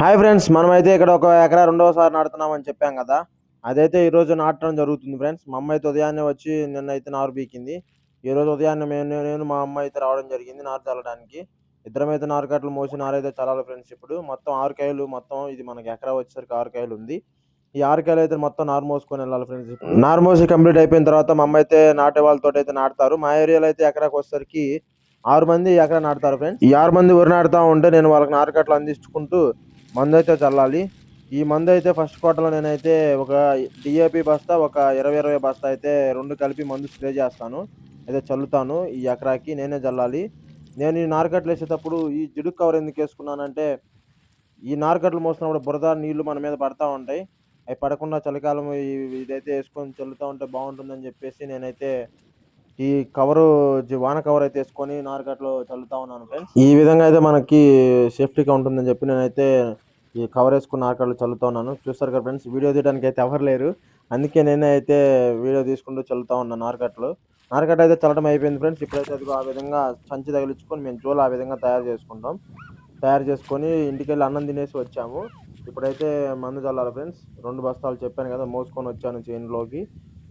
Hi friends మనమైతే ఇక్కడ ఒక ఎకరా రెండవసారి నాటుతున్నామని చెప్పాం కదా. అదైతే ఈరోజు నాటడం జరుగుతుంది ఫ్రెండ్స్. మా అమ్మ అయితే ఉదయాన్నే వచ్చి నిన్న అయితే నారు బీకింది ఈ రోజు ఉదయాన్నే మేము నేను మా అమ్మ అయితే రావడం జరిగింది నారు చల్లడానికి. ఇద్దరం అయితే నారు కట్టలు మోసి నారు అయితే చల్లాలి ఫ్రెండ్స్ ఇప్పుడు. మొత్తం ఆరు కాయలు మొత్తం ఇది మనకి ఎకరా వచ్చేసరికి ఆరు కాయలు ఉంది. ఈ ఆరు కాయలు అయితే మొత్తం నారు మోసుకొని వెళ్ళాలి ఫ్రెండ్స్ నారు మోసి కంప్లీట్ అయిపోయిన తర్వాత మా అమ్మ అయితే నాటే వాళ్ళతో అయితే నాటుతారు. మా ఏరియాలో అయితే ఎకరాకి వచ్చేసరికి ఆరు మంది ఎకరా నాటుతారు ఫ్రెండ్స్. ఈ ఆరు మంది వరి నాటుతా ఉంటే నేను వాళ్ళకి నారు కట్టలు అందించుకుంటూ మందు అయితే చల్లాలి. ఈ మందు అయితే ఫస్ట్ క్వార్టర్లో నేనైతే ఒక డిఏపి బస్తా ఒక ఇరవై ఇరవై బస్తా అయితే రెండు కలిపి మందు స్ప్రే చేస్తాను. అయితే చల్లుతాను ఈ ఎకరాకి నేనే చల్లాలి. నేను ఈ నార్కట్లు వేసేటప్పుడు ఈ జిడుకు కవర్ ఎందుకు వేసుకున్నానంటే ఈ నార్కట్లు మోస్తున్నప్పుడు బురద నీళ్ళు మన మీద పడతా ఉంటాయి. అవి పడకుండా చలికాలం ఇదైతే వేసుకొని చల్లుతూ ఉంటే బాగుంటుందని చెప్పేసి నేనైతే ఈ కవరు వాన కవర్ అయితే వేసుకొని నారుకట్లో చల్లుతా ఉన్నాను ఫ్రెండ్స్. ఈ విధంగా అయితే మనకి సేఫ్టీగా ఉంటుందని చెప్పి నేనైతే ఈ కవర్ వేసుకున్న నారుకట్లు చల్లుతా ఉన్నాను. చూస్తారు కదా ఫ్రెండ్స్ వీడియో తీయడానికి అయితే ఎవరు లేరు. అందుకే నేనే అయితే వీడియో తీసుకుంటూ చల్లుతా ఉన్నాను నారుకట్లు. నారుకట్ట అయితే చల్లడం అయిపోయింది ఫ్రెండ్స్. ఇప్పుడైతే అది ఆ విధంగా సంచి తగిలించుకొని మేము జోలు ఆ విధంగా తయారు చేసుకుంటాం. తయారు చేసుకొని ఇంటికి వెళ్ళి అన్నం తినేసి వచ్చాము. ఇప్పుడైతే మందు చల్లాలి ఫ్రెండ్స్. రెండు బస్తాలు చెప్పాను కదా మోసుకొని వచ్చాను చేనులోకి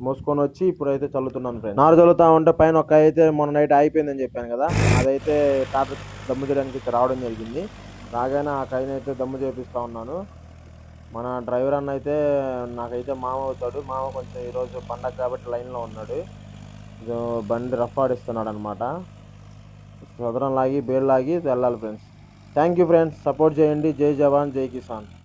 మోసుకొని వచ్చి ఇప్పుడైతే చల్లుతున్నాను ఫ్రెండ్స్ నారు చల్లుతా ఉంటే పైన ఒక అయితే మొన్న నైట్ అయిపోయిందని చెప్పాను కదా అదైతే టాటర్ దమ్ము చేయడానికి ఇక్కడ రావడం జరిగింది. రాగానే ఆ కైని అయితే దమ్ము చేపిస్తా ఉన్నాను. మన డ్రైవర్ అన్న అయితే నాకైతే మామ అవుతాడు మామ కొంచెం ఈరోజు పండగ కాబట్టి లైన్లో ఉన్నాడు. బండి రఫ్ ఆడిస్తున్నాడు అనమాట సదరం లాగి బేల్ లాగి వెళ్ళాలి friends thank you friends support చేయండి. జై జవాన్ జై కిసాన్.